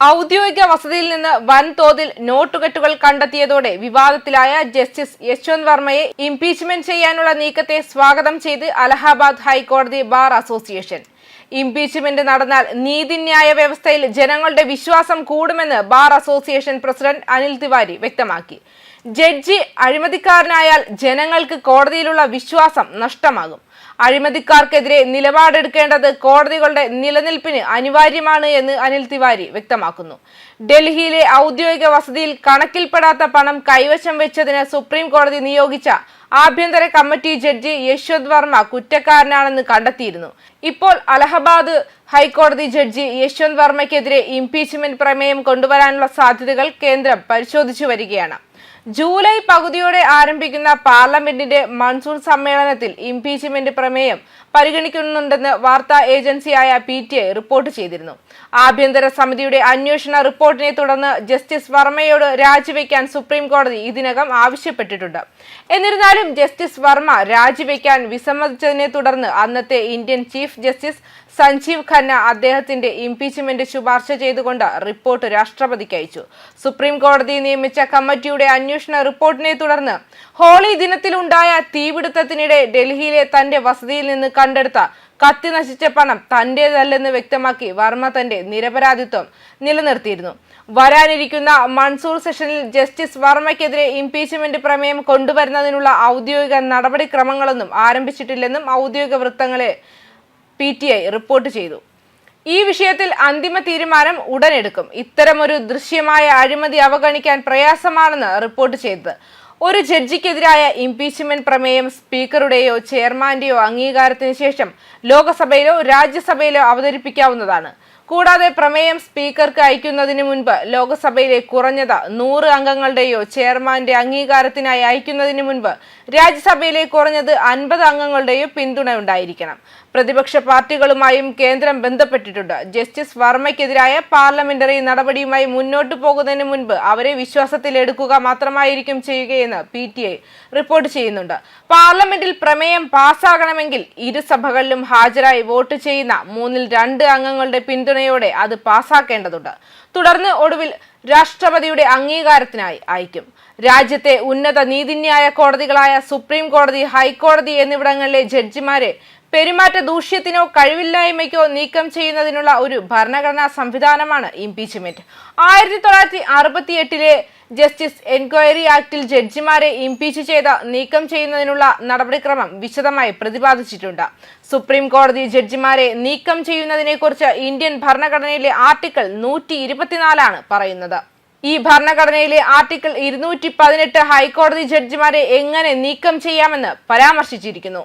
ഔദ്യോഗിക വസതിയിൽ നിന്ന് വൻതോതിൽ നോട്ടുകെട്ടുകൾ കണ്ടെത്തിയതോടെ വിവാദത്തിലായ ജസ്റ്റിസ് യശ്വന്ത് വർമ്മയെ ഇംപീച്ച്മെന്റ് ചെയ്യാനുള്ള നീക്കത്തെ സ്വാഗതം ചെയ്ത് അലഹാബാദ് ഹൈക്കോടതി ബാർ അസോസിയേഷൻ. ഇംപീച്ച്മെന്റ് നടന്നാൽ നീതിന്യായ വ്യവസ്ഥയിൽ ജനങ്ങളുടെ വിശ്വാസം കൂടുമെന്ന് bar association president Anil Tiwari വ്യക്തമാക്കി. ജഡ്ജി അഴിമതിക്കാരനായാൽ ജനങ്ങൾക്ക് കോടതിയിലുള്ള വിശ്വാസം നഷ്ടമാകും. അഴിമതിക്കാർക്കെതിരെ നിലപാടെടുക്കേണ്ടത് കോടതികളുടെ നിലനിൽപ്പിന് അനിവാര്യമാണ് എന്ന് അനിൽ തിവാരി വ്യക്തമാക്കുന്നു. ഡൽഹിയിലെ ഔദ്യോഗിക വസതിയിൽ കണക്കിൽപ്പെടാത്ത പണം കൈവശം വെച്ചതിന് സുപ്രീം കോടതി നിയോഗിച്ച ആഭ്യന്തര കമ്മിറ്റി ജഡ്ജി യശ്വന്ത് വർമ്മ കുറ്റക്കാരനാണെന്ന് കണ്ടെത്തിയിരുന്നു. ഇപ്പോൾ അലഹബാദ് ഹൈക്കോടതി ജഡ്ജി യശ്വന്ത് വർമ്മയ്ക്കെതിരെ ഇംപീച്ച്മെന്റ് പ്രമേയം കൊണ്ടുവരാനുള്ള സാധ്യതകൾ കേന്ദ്രം പരിശോധിച്ചു വരികയാണ്. ജൂലൈ പകുതിയോടെ ആരംഭിക്കുന്ന പാർലമെന്റിന്റെ മൺസൂൺ സമ്മേളനത്തിൽ ഇംപീച്ച്മെന്റ് പ്രമേയം പരിഗണിക്കുന്നുണ്ടെന്ന് വാർത്താ ഏജൻസിയായ പി ടി ഐ റിപ്പോർട്ട് ചെയ്തിരുന്നു. ആഭ്യന്തര സമിതിയുടെ അന്വേഷണ റിപ്പോർട്ടിനെ തുടർന്ന് ജസ്റ്റിസ് വർമ്മയോട് രാജിവെക്കാൻ സുപ്രീം കോടതി ഇതിനകം ആവശ്യപ്പെട്ടിട്ടുണ്ട്. എന്നിരുന്നാലും ജസ്റ്റിസ് വർമ്മ രാജിവെക്കാൻ വിസമ്മതിച്ചതിനെ തുടർന്ന് അന്നത്തെ Indian chief justice Sanjiv Khanna അദ്ദേഹത്തിന്റെ ഇംപീച്ച്മെന്റ് ശുപാർശ ചെയ്തുകൊണ്ട് റിപ്പോർട്ട് രാഷ്ട്രപതിക്ക് അയച്ചു. സുപ്രീം കോടതി നിയമിച്ച കമ്മിറ്റിയുടെ റിപ്പോർട്ടിനെ തുടർന്ന് ഹോളി ദിനത്തിലുണ്ടായ തീപിടുത്തത്തിനിടെ ഡൽഹിയിലെ തന്റെ വസതിയിൽ നിന്ന് കണ്ടെടുത്ത കത്തി നശിച്ച പണം തന്റേതല്ലെന്ന് വ്യക്തമാക്കി വർമ്മ തന്റെ നിരപരാധിത്വം നിലനിർത്തിയിരുന്നു. വരാനിരിക്കുന്ന മൺസൂർ സെഷനിൽ ജസ്റ്റിസ് വർമ്മയ്ക്കെതിരെ ഇംപീച്ച്മെന്റ് പ്രമേയം കൊണ്ടുവരുന്നതിനുള്ള ഔദ്യോഗിക നടപടിക്രമങ്ങളൊന്നും ആരംഭിച്ചിട്ടില്ലെന്നും ഔദ്യോഗിക വൃത്തങ്ങളെ പി റിപ്പോർട്ട് ചെയ്തു. ഈ വിഷയത്തിൽ അന്തിമ തീരുമാനം ഉടനെടുക്കും. ഇത്തരമൊരു ദൃശ്യമായ അഴിമതി അവഗണിക്കാൻ പ്രയാസമാണെന്ന് റിപ്പോർട്ട് ചെയ്തത്. ഒരു ജഡ്ജിക്കെതിരായ ഇംപീച്ച്മെന്റ് പ്രമേയം സ്പീക്കറുടെയോ ചെയർമാന്റെയോ അംഗീകാരത്തിന് ശേഷം ലോകസഭയിലോ രാജ്യസഭയിലോ അവതരിപ്പിക്കാവുന്നതാണ്. കൂടാതെ പ്രമേയം സ്പീക്കർക്ക് അയക്കുന്നതിന് മുൻപ് ലോക്സഭയിലെ കുറഞ്ഞത് നൂറ് അംഗങ്ങളുടെയോ ചെയർമാന്റെ അംഗീകാരത്തിനായി അയക്കുന്നതിന് മുൻപ് രാജ്യസഭയിലെ കുറഞ്ഞത് അൻപത് അംഗങ്ങളുടെയോ പിന്തുണ ഉണ്ടായിരിക്കണം. പ്രതിപക്ഷ പാർട്ടികളുമായും കേന്ദ്രം ബന്ധപ്പെട്ടിട്ടുണ്ട്. ജസ്റ്റിസ് വർമ്മയ്ക്കെതിരായ പാർലമെന്ററി നടപടിയുമായി മുന്നോട്ടു പോകുന്നതിന് മുൻപ് അവരെ വിശ്വാസത്തിലെടുക്കുക മാത്രമായിരിക്കും ചെയ്യുകയെന്ന് പി ടി ഐ റിപ്പോർട്ട് ചെയ്യുന്നുണ്ട്. പാർലമെന്റിൽ പ്രമേയം പാസ്സാകണമെങ്കിൽ ഇരു സഭകളിലും ഹാജരായി വോട്ട് ചെയ്യുന്ന മൂന്നിൽ രണ്ട് അംഗങ്ങളുടെ പിന്തുണയോടെ അത് പാസാക്കേണ്ടതുണ്ട്. തുടർന്ന് ഒടുവിൽ രാഷ്ട്രപതിയുടെ അംഗീകാരത്തിനായി അയക്കും. രാജ്യത്തെ ഉന്നത നീതിന്യായ കോടതികളായ സുപ്രീം കോടതി ഹൈക്കോടതി എന്നിവിടങ്ങളിലെ ജഡ്ജിമാരെ പെരുമാറ്റ ദൂഷ്യത്തിനോ കഴിവില്ലായ്മയ്ക്കോ നീക്കം ചെയ്യുന്നതിനുള്ള ഒരു ഭരണഘടനാ സംവിധാനമാണ് ഇംപീച്ച്മെന്റ്. ആയിരത്തി തൊള്ളായിരത്തി അറുപത്തി എട്ടിലെ ജസ്റ്റിസ് എൻക്വയറി ആക്ടിൽ ജഡ്ജിമാരെ ഇംപീച്ച് ചെയ്ത് നീക്കം ചെയ്യുന്നതിനുള്ള നടപടിക്രമം വിശദമായി പ്രതിപാദിച്ചിട്ടുണ്ട്. സുപ്രീം കോടതി ജഡ്ജിമാരെ നീക്കം ചെയ്യുന്നതിനെക്കുറിച്ച് ഇന്ത്യൻ ഭരണഘടനയിലെ ആർട്ടിക്കിൾ നൂറ്റി ഇരുപത്തിനാലാണ് പറയുന്നത്. ഈ ഭരണഘടനയിലെ ആർട്ടിക്കിൾ ഇരുന്നൂറ്റി പതിനെട്ട് ഹൈക്കോടതി ജഡ്ജിമാരെ എങ്ങനെ നീക്കം ചെയ്യാമെന്ന് പരാമർശിച്ചിരിക്കുന്നു.